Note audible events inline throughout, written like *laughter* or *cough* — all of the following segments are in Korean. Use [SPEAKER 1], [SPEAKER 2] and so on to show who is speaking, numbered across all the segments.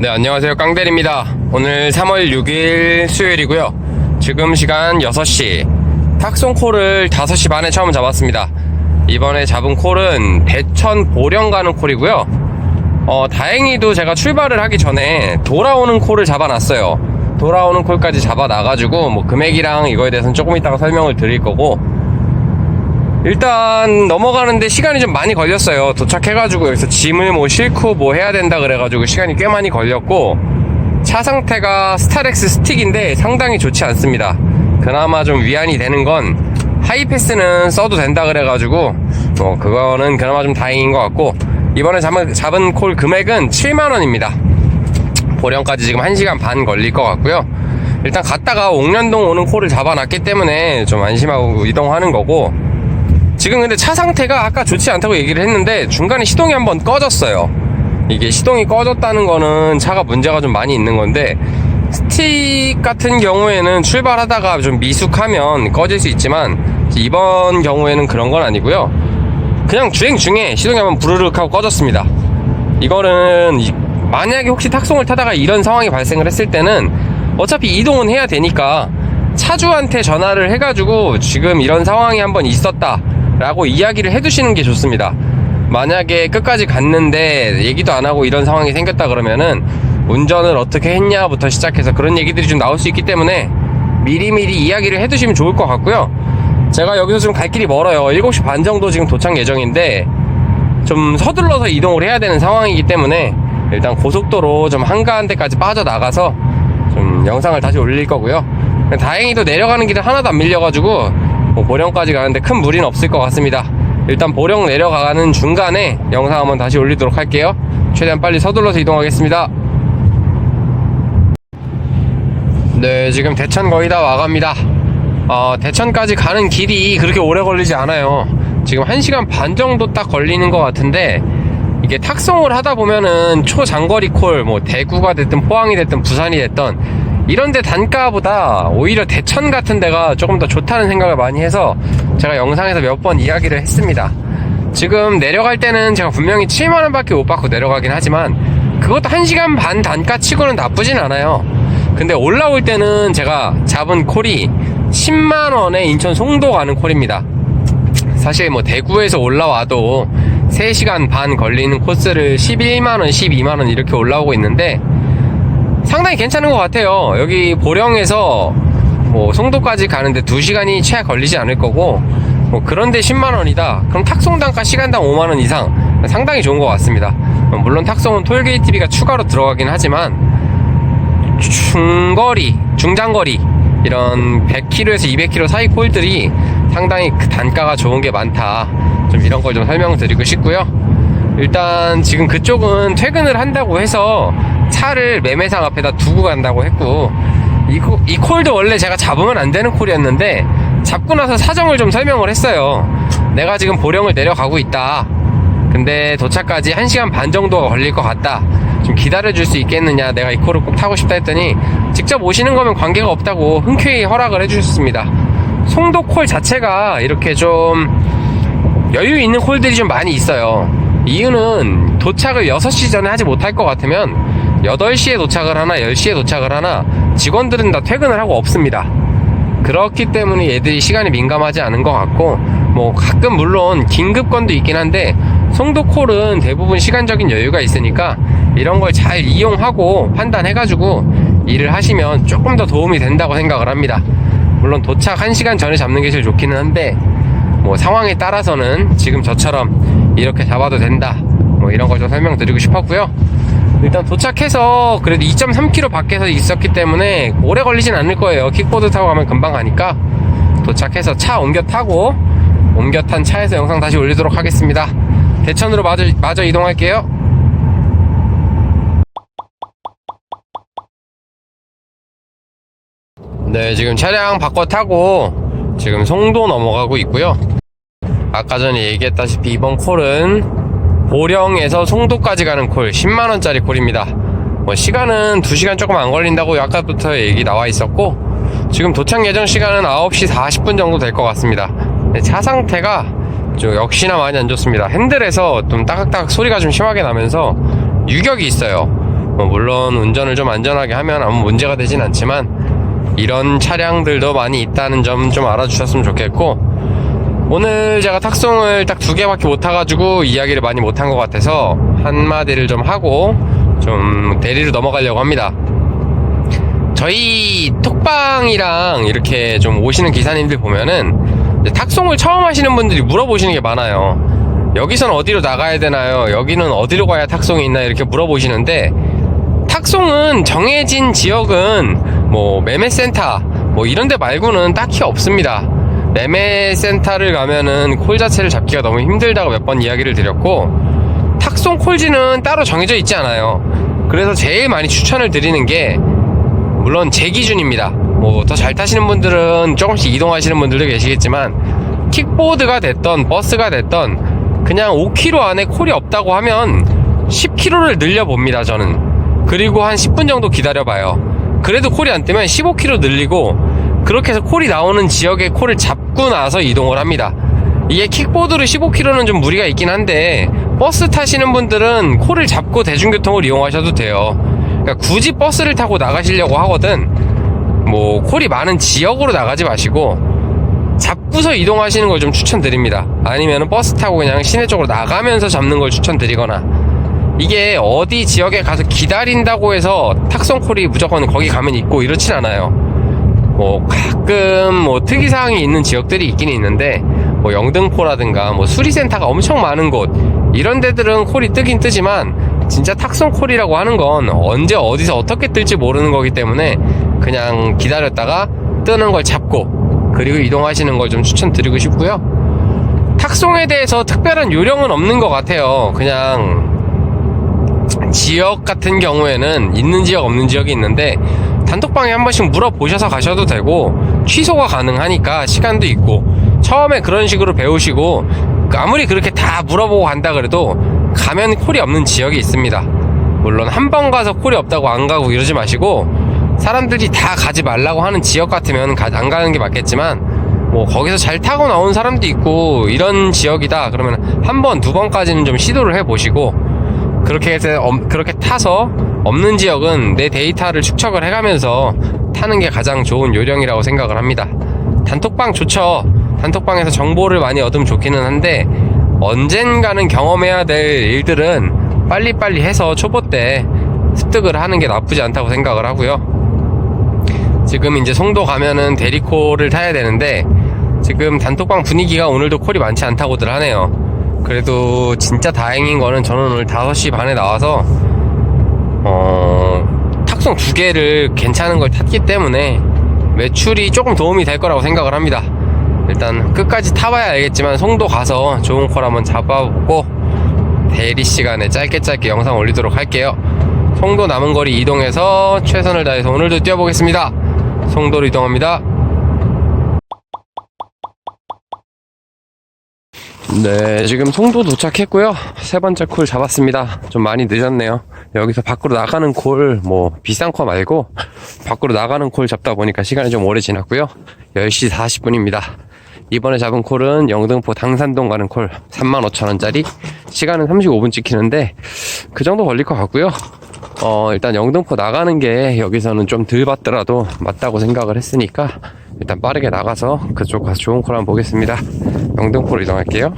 [SPEAKER 1] 네, 안녕하세요. 깡대리입니다. 오늘 3월 6일 수요일이고요. 지금 시간 6시. 탁송 콜을 5시 반에 처음 잡았습니다. 이번에 잡은 콜은 대천 보령 가는 콜이고요. 어, 다행히도 제가 출발을 하기 전에 돌아오는 콜을 잡아놨어요. 돌아오는 콜까지 잡아놔가지고, 뭐, 금액이랑 이거에 대해서는 조금 이따가 설명을 드릴 거고, 일단 넘어가는데 시간이 좀 많이 걸렸어요. 도착해가지고 여기서 짐을 뭐 싣고 뭐 해야 된다 그래가지고 시간이 꽤 많이 걸렸고 차 상태가 스타렉스 스틱인데 상당히 좋지 않습니다. 그나마 좀 위안이 되는 건 하이패스는 써도 된다 그래가지고 뭐 그거는 그나마 좀 다행인 것 같고 이번에 잡은, 잡은 콜 금액은 7만원입니다. 보령까지 지금 1시간 반 걸릴 것 같고요. 일단 갔다가 옥년동 오는 콜을 잡아놨기 때문에 좀 안심하고 이동하는 거고 지금 근데 차 상태가 아까 좋지 않다고 얘기를 했는데 중간에 시동이 한번 꺼졌어요. 이게 시동이 꺼졌다는 거는 차가 문제가 좀 많이 있는 건데 스틱 같은 경우에는 출발하다가 좀 미숙하면 꺼질 수 있지만 이번 경우에는 그런 건 아니고요. 그냥 주행 중에 시동이 한번 부르륵 하고 꺼졌습니다. 이거는 이- 만약에 혹시 탁송을 타다가 이런 상황이 발생을 했을 때는 어차피 이동은 해야 되니까 차주한테 전화를 해가지고 지금 이런 상황이 한번 있었다 라고 이야기를 해두시는 게 좋습니다. 만약에 끝까지 갔는데 얘기도 안 하고 이런 상황이 생겼다 그러면은 운전을 어떻게 했냐부터 시작해서 그런 얘기들이 좀 나올 수 있기 때문에 미리미리 이야기를 해두시면 좋을 것 같고요. 제가 여기서 좀갈 길이 멀어요. 7시 반 정도 지금 도착 예정인데 좀 서둘러서 이동을 해야 되는 상황이기 때문에 일단 고속도로 좀 한가한 데까지 빠져나가서 좀 영상을 다시 올릴 거고요. 다행히도 내려가는 길은 하나도 안 밀려가지고 뭐 보령까지 가는데 큰 무리는 없을 것 같습니다. 일단 보령 내려가는 중간에 영상 한번 다시 올리도록 할게요. 최대한 빨리 서둘러서 이동하겠습니다. 네, 지금 대천 거의 다 와갑니다. 어, 대천까지 가는 길이 그렇게 오래 걸리지 않아요. 지금 1시간 반 정도 딱 걸리는 것 같은데, 이게 탁송을 하다 보면은 초장거리 콜, 뭐 대구가 됐든 포항이 됐든 부산이 됐든, 이런데 단가보다 오히려 대천 같은 데가 조금 더 좋다는 생각을 많이 해서 제가 영상에서 몇 번 이야기를 했습니다. 지금 내려갈 때는 제가 분명히 7만원 밖에 못 받고 내려가긴 하지만, 그것도 1시간 반 단가 치고는 나쁘진 않아요. 근데 올라올 때는 제가 잡은 콜이 10만원에 인천 송도 가는 콜입니다. 사실 뭐 대구에서 올라와도 3시간 반 걸리는 코스를 11만원, 12만원 이렇게 올라오고 있는데 상당히 괜찮은 것 같아요. 여기 보령에서 뭐 송도까지 가는데 2시간이 채 걸리지 않을 거고 뭐 그런데 10만원이다. 그럼 탁송단가 시간당 5만원 이상 상당히 좋은 것 같습니다. 물론 탁송은 톨게이트비가 추가로 들어가긴 하지만 중거리, 중장거리 이런 100km에서 200km 사이 콜들이 상당히 그 단가가 좋은 게 많다. 좀 이런 걸 좀 설명드리고 싶고요. 일단 지금 그쪽은 퇴근을 한다고 해서 차를 매매상 앞에다 두고 간다고 했고 이, 코- 이 콜도 원래 제가 잡으면 안 되는 콜이었는데 잡고 나서 사정을 좀 설명을 했어요. 내가 지금 보령을 내려가고 있다. 근데 도착까지 1시간 반 정도가 걸릴 것 같다. 좀 기다려줄 수 있겠느냐. 내가 이 콜을 꼭 타고 싶다 했더니 직접 오시는 거면 관계가 없다고 흔쾌히 허락을 해주셨습니다. 송도 콜 자체가 이렇게 좀 여유 있는 콜들이 좀 많이 있어요. 이유는 도착을 6시 전에 하지 못할 것 같으면 8시에 도착을 하나 10시에 도착을 하나 직원들은 다 퇴근을 하고 없습니다. 그렇기 때문에 얘들이 시간이 민감하지 않은 것 같고 뭐 가끔 물론 긴급 건도 있긴 한데 송도콜은 대부분 시간적인 여유가 있으니까 이런 걸 잘 이용하고 판단해가지고 일을 하시면 조금 더 도움이 된다고 생각을 합니다. 물론 도착 1시간 전에 잡는 게 제일 좋기는 한데 뭐 상황에 따라서는 지금 저처럼 이렇게 잡아도 된다 뭐 이런 걸 좀 설명드리고 싶었고요. 일단 도착해서 그래도 2.3km 밖에서 있었기 때문에 오래 걸리진 않을 거예요. 킥보드 타고 가면 금방 가니까 도착해서 차 옮겨 타고 옮겨 탄 차에서 영상 다시 올리도록 하겠습니다. 대천으로 마저, 마저 이동할게요. 네, 지금 차량 바꿔 타고 지금 송도 넘어가고 있고요. 아까 전에 얘기했다시피 이번 콜은 보령에서 송도까지 가는 콜 10만원짜리 콜입니다. 뭐 시간은 2시간 조금 안 걸린다고 아까부터 얘기 나와 있었고 지금 도착 예정 시간은 9시 40분 정도 될 것 같습니다. 근데 차 상태가 좀 역시나 많이 안 좋습니다. 핸들에서 좀 따각따각 소리가 좀 심하게 나면서 유격이 있어요. 뭐 물론 운전을 좀 안전하게 하면 아무 문제가 되진 않지만 이런 차량들도 많이 있다는 점 좀 알아주셨으면 좋겠고 오늘 제가 탁송을 딱 두 개밖에 못 타가지고 이야기를 많이 못 한 것 같아서 한마디를 좀 하고 좀 대리로 넘어가려고 합니다. 저희 톡방이랑 이렇게 좀 오시는 기사님들 보면은 탁송을 처음 하시는 분들이 물어보시는 게 많아요. 여기서는 어디로 나가야 되나요? 여기는 어디로 가야 탁송이 있나? 이렇게 물어보시는데 탁송은 정해진 지역은 뭐 매매센터 뭐 이런 데 말고는 딱히 없습니다. 매매 센터를 가면은 콜 자체를 잡기가 너무 힘들다고 몇 번 이야기를 드렸고 탁송 콜지는 따로 정해져 있지 않아요. 그래서 제일 많이 추천을 드리는 게 물론 제 기준입니다. 뭐 더 잘 타시는 분들은 조금씩 이동하시는 분들도 계시겠지만 킥보드가 됐던 버스가 됐던 그냥 5km 안에 콜이 없다고 하면 10km를 늘려봅니다. 저는 그리고 한 10분 정도 기다려봐요. 그래도 콜이 안 뜨면 15km 늘리고 그렇게 해서 콜이 나오는 지역에 콜을 잡고 나서 이동을 합니다. 이게 킥보드로 15km는 좀 무리가 있긴 한데 버스 타시는 분들은 콜을 잡고 대중교통을 이용하셔도 돼요. 그러니까 굳이 버스를 타고 나가시려고 하거든 뭐 콜이 많은 지역으로 나가지 마시고 잡고서 이동하시는 걸 좀 추천드립니다. 아니면 버스 타고 그냥 시내 쪽으로 나가면서 잡는 걸 추천드리거나 이게 어디 지역에 가서 기다린다고 해서 탁송 콜이 무조건 거기 가면 있고 이렇진 않아요. 뭐 가끔 뭐 특이사항이 있는 지역들이 있긴 있는데 뭐 영등포라든가 뭐 수리센터가 엄청 많은 곳 이런 데들은 콜이 뜨긴 뜨지만 진짜 탁송 콜이라고 하는 건 언제 어디서 어떻게 뜰지 모르는 거기 때문에 그냥 기다렸다가 뜨는 걸 잡고 그리고 이동하시는 걸 좀 추천드리고 싶고요. 탁송에 대해서 특별한 요령은 없는 것 같아요. 그냥 지역 같은 경우에는 있는 지역 없는 지역이 있는데 단톡방에 한 번씩 물어보셔서 가셔도 되고 취소가 가능하니까 시간도 있고 처음에 그런 식으로 배우시고 아무리 그렇게 다 물어보고 간다 그래도 가면 콜이 없는 지역이 있습니다. 물론 한 번 가서 콜이 없다고 안 가고 이러지 마시고 사람들이 다 가지 말라고 하는 지역 같으면 가- 안 가는 게 맞겠지만 뭐 거기서 잘 타고 나온 사람도 있고 이런 지역이다 그러면 한 번 두 번까지는 좀 시도를 해 보시고 그렇게 해서 엄- 그렇게 타서 없는 지역은 내 데이터를 축적을 해가면서 타는 게 가장 좋은 요령이라고 생각을 합니다. 단톡방 좋죠. 단톡방에서 정보를 많이 얻으면 좋기는 한데 언젠가는 경험해야 될 일들은 빨리빨리 해서 초보 때 습득을 하는 게 나쁘지 않다고 생각을 하고요. 지금 이제 송도 가면은 대리콜을 타야 되는데 지금 단톡방 분위기가 오늘도 콜이 많지 않다고들 하네요. 그래도 진짜 다행인 거는 저는 오늘 5시 반에 나와서 어, 탁송 두 개를 괜찮은 걸 탔기 때문에 매출이 조금 도움이 될 거라고 생각을 합니다. 일단 끝까지 타봐야 알겠지만 송도 가서 좋은 콜 한번 잡아보고 대리 시간에 짧게 짧게 영상 올리도록 할게요. 송도 남은 거리 이동해서 최선을 다해서 오늘도 뛰어보겠습니다. 송도로 이동합니다. 네, 지금 송도 도착했고요. 세 번째 콜 잡았습니다. 좀 많이 늦었네요. 여기서 밖으로 나가는 콜, 뭐, 비싼 콜 말고, 밖으로 나가는 콜 잡다 보니까 시간이 좀 오래 지났고요. 10시 40분입니다. 이번에 잡은 콜은 영등포 당산동 가는 콜 35,000원짜리. 시간은 35분 찍히는데, 그 정도 걸릴 것 같고요. 어, 일단 영등포 나가는 게 여기서는 좀 덜 받더라도 맞다고 생각을 했으니까, 일단 빠르게 나가서 그쪽 가서 좋은 콜 한번 보겠습니다. 영등포로 이동할게요.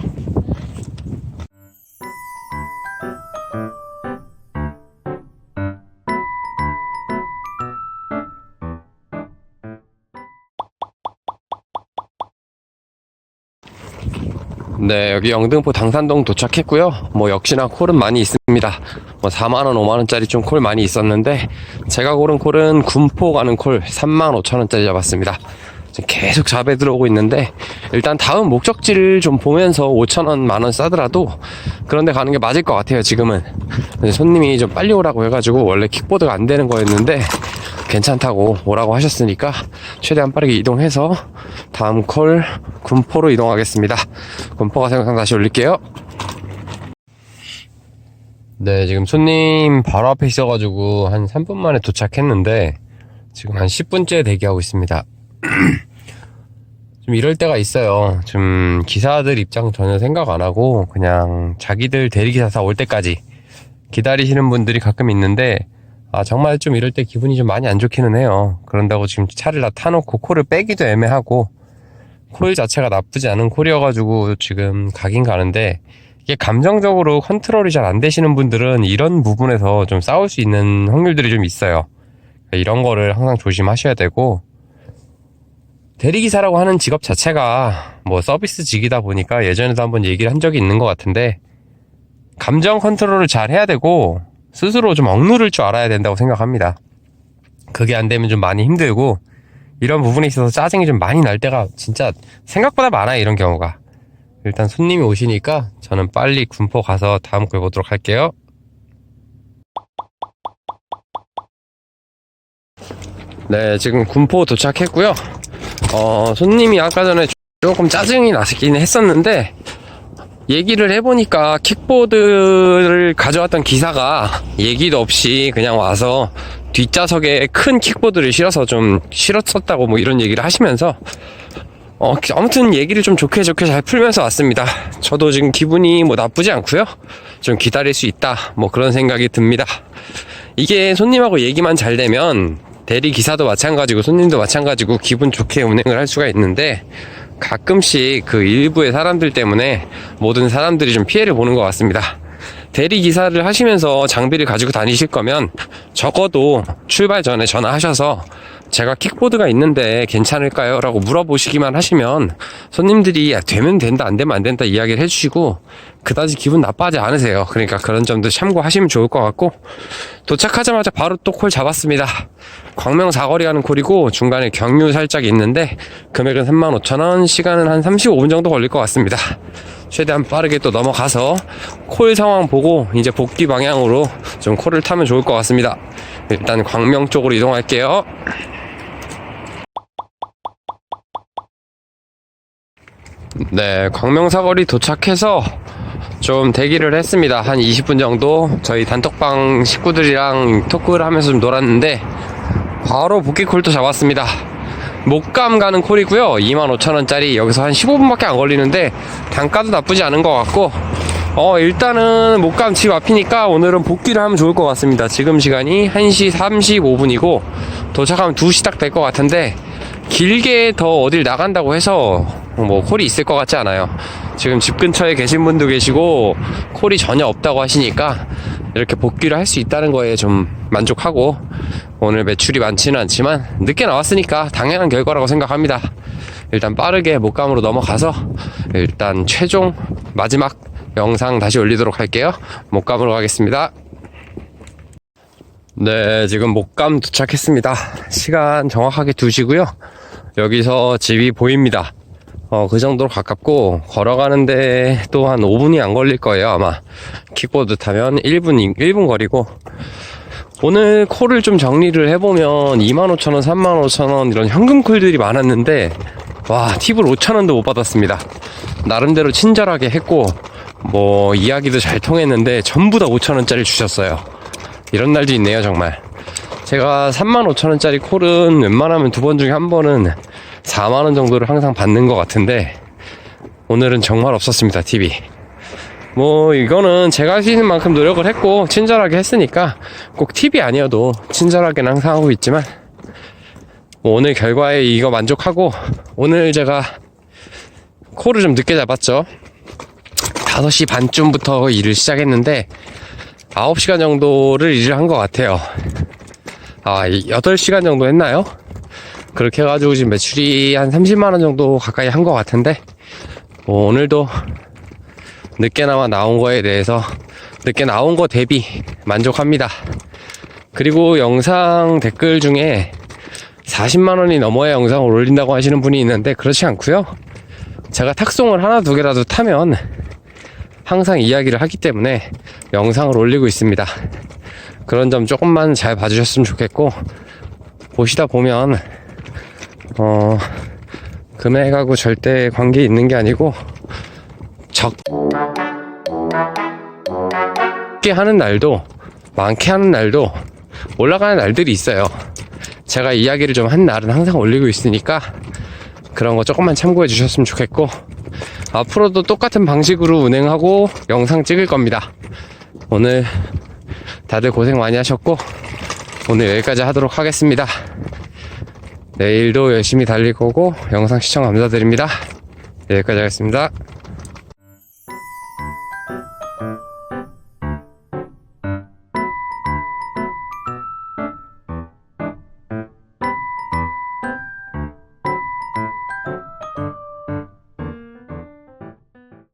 [SPEAKER 1] 네, 여기 영등포 당산동 도착했고요. 뭐 역시나 콜은 많이 있습니다. 뭐 4만 원, 5만 원짜리 좀 콜 많이 있었는데 제가 고른 콜은 군포 가는 콜 3만 5천 원짜리 잡았습니다. 지금 계속 잡에 들어오고 있는데 일단 다음 목적지를 좀 보면서 5천 원, 만원 싸더라도 그런데 가는 게 맞을 것 같아요. 지금은 손님이 좀 빨리 오라고 해가지고 원래 킥보드가 안 되는 거였는데 괜찮다고 오라고 하셨으니까 최대한 빠르게 이동해서 다음 콜 군포로 이동하겠습니다. 군포가 생각상 다시 올릴게요. 네, 지금 손님 바로 앞에 있어가지고 한 3분 만에 도착했는데 지금 한 10분째 대기하고 있습니다. *clears throat* 좀 이럴 때가 있어요. 좀 기사들 입장 전혀 생각 안 하고 그냥 자기들 대리기사 다올 때까지 기다리시는 분들이 가끔 있는데 아, 정말 좀 이럴 때 기분이 좀 많이 안 좋기는 해요. 그런다고 지금 차를 다 타놓고 코를 빼기도 애매하고, 코일 자체가 나쁘지 않은 콜이어가지고 지금 가긴 가는데, 이게 감정적으로 컨트롤이 잘 안 되시는 분들은 이런 부분에서 좀 싸울 수 있는 확률들이 좀 있어요. 이런 거를 항상 조심하셔야 되고, 대리기사라고 하는 직업 자체가 뭐 서비스직이다 보니까 예전에도 한번 얘기를 한 적이 있는 것 같은데, 감정 컨트롤을 잘 해야 되고, 스스로 좀 억누를 줄 알아야 된다고 생각합니다. 그게 안 되면 좀 많이 힘들고, 이런 부분에 있어서 짜증이 좀 많이 날 때가 진짜 생각보다 많아요, 이런 경우가. 일단 손님이 오시니까 저는 빨리 군포 가서 다음 걸 보도록 할게요. 네, 지금 군포 도착했고요. 어, 손님이 아까 전에 조금 짜증이 나긴 했었는데, 얘기를 해보니까 킥보드를 가져왔던 기사가 얘기도 없이 그냥 와서 뒷좌석에 큰 킥보드를 실어서 좀 실었었다고 뭐 이런 얘기를 하시면서 어, 아무튼 얘기를 좀 좋게 좋게 잘 풀면서 왔습니다. 저도 지금 기분이 뭐 나쁘지 않고요. 좀 기다릴 수 있다. 뭐 그런 생각이 듭니다. 이게 손님하고 얘기만 잘 되면 대리 기사도 마찬가지고 손님도 마찬가지고 기분 좋게 운행을 할 수가 있는데 가끔씩 그 일부의 사람들 때문에 모든 사람들이 좀 피해를 보는 것 같습니다. 대리 기사를 하시면서 장비를 가지고 다니실 거면 적어도 출발 전에 전화하셔서 제가 킥보드가 있는데 괜찮을까요? 라고 물어보시기만 하시면 손님들이 야, 되면 된다, 안 되면 안 된다 이야기를 해주시고 그다지 기분 나빠하지 않으세요. 그러니까 그런 점도 참고하시면 좋을 것 같고 도착하자마자 바로 또 콜 잡았습니다. 광명 사거리 가는 콜이고 중간에 경유 살짝 있는데 금액은 35,000원, 시간은 한 35분 정도 걸릴 것 같습니다. 최대한 빠르게 또 넘어가서 콜 상황 보고 이제 복귀 방향으로 좀 콜을 타면 좋을 것 같습니다. 일단 광명 쪽으로 이동할게요. 네, 광명사거리 도착해서 좀 대기를 했습니다. 한 20분 정도 저희 단톡방 식구들이랑 토크를 하면서 좀 놀았는데 바로 복귀 콜도 잡았습니다. 목감 가는 콜이고요. 25,000원짜리 여기서 한 15분밖에 안 걸리는데 단가도 나쁘지 않은 것 같고 어 일단은 목감 집 앞이니까 오늘은 복귀를 하면 좋을 것 같습니다. 지금 시간이 1시 35분이고 도착하면 2시 딱 될 것 같은데 길게 더 어딜 나간다고 해서 뭐 콜이 있을 것 같지 않아요. 지금 집 근처에 계신 분도 계시고 콜이 전혀 없다고 하시니까 이렇게 복귀를 할 수 있다는 거에 좀 만족하고 오늘 매출이 많지는 않지만 늦게 나왔으니까 당연한 결과라고 생각합니다. 일단 빠르게 목감으로 넘어가서 일단 최종 마지막 영상 다시 올리도록 할게요. 목감으로 가겠습니다. 네, 지금 목감 도착했습니다. 시간 정확하게 2시고요. 여기서 집이 보입니다. 어, 그 정도로 가깝고, 걸어가는데 또 한 5분이 안 걸릴 거예요, 아마. 킥보드 타면 1분, 1분 거리고. 오늘 콜을 좀 정리를 해보면 25,000원, 35,000원 이런 현금 콜들이 많았는데, 와, 팁을 5,000원도 못 받았습니다. 나름대로 친절하게 했고, 뭐, 이야기도 잘 통했는데, 전부 다 5,000원짜리 주셨어요. 이런 날도 있네요, 정말. 제가 35,000원짜리 콜은 웬만하면 두 번 중에 한 번은 4만원 정도를 항상 받는 것 같은데, 오늘은 정말 없었습니다, 팁이. 뭐, 이거는 제가 할 수 있는 만큼 노력을 했고, 친절하게 했으니까, 꼭 팁이 아니어도 친절하게는 항상 하고 있지만, 뭐 오늘 결과에 이거 만족하고, 오늘 제가 콜을 좀 늦게 잡았죠. 5시 반쯤부터 일을 시작했는데, 9시간 정도를 일을 한 것 같아요. 아, 8시간 정도 했나요? 그렇게 해가지고 지금 매출이 한 30만원 정도 가까이 한 것 같은데, 뭐 오늘도 늦게나마 나온 거에 대해서 늦게 나온 거 대비 만족합니다. 그리고 영상 댓글 중에 40만원이 넘어야 영상을 올린다고 하시는 분이 있는데, 그렇지 않고요 제가 탁송을 하나 두 개라도 타면 항상 이야기를 하기 때문에 영상을 올리고 있습니다. 그런 점 조금만 잘 봐주셨으면 좋겠고, 보시다 보면, 어, 금액하고 절대 관계 있는 게 아니고, 적게 하는 날도, 많게 하는 날도, 올라가는 날들이 있어요. 제가 이야기를 좀 한 날은 항상 올리고 있으니까, 그런 거 조금만 참고해 주셨으면 좋겠고, 앞으로도 똑같은 방식으로 운행하고 영상 찍을 겁니다. 오늘 다들 고생 많이 하셨고 오늘 여기까지 하도록 하겠습니다. 내일도 열심히 달릴 거고 영상 시청 감사드립니다. 네, 여기까지 하겠습니다.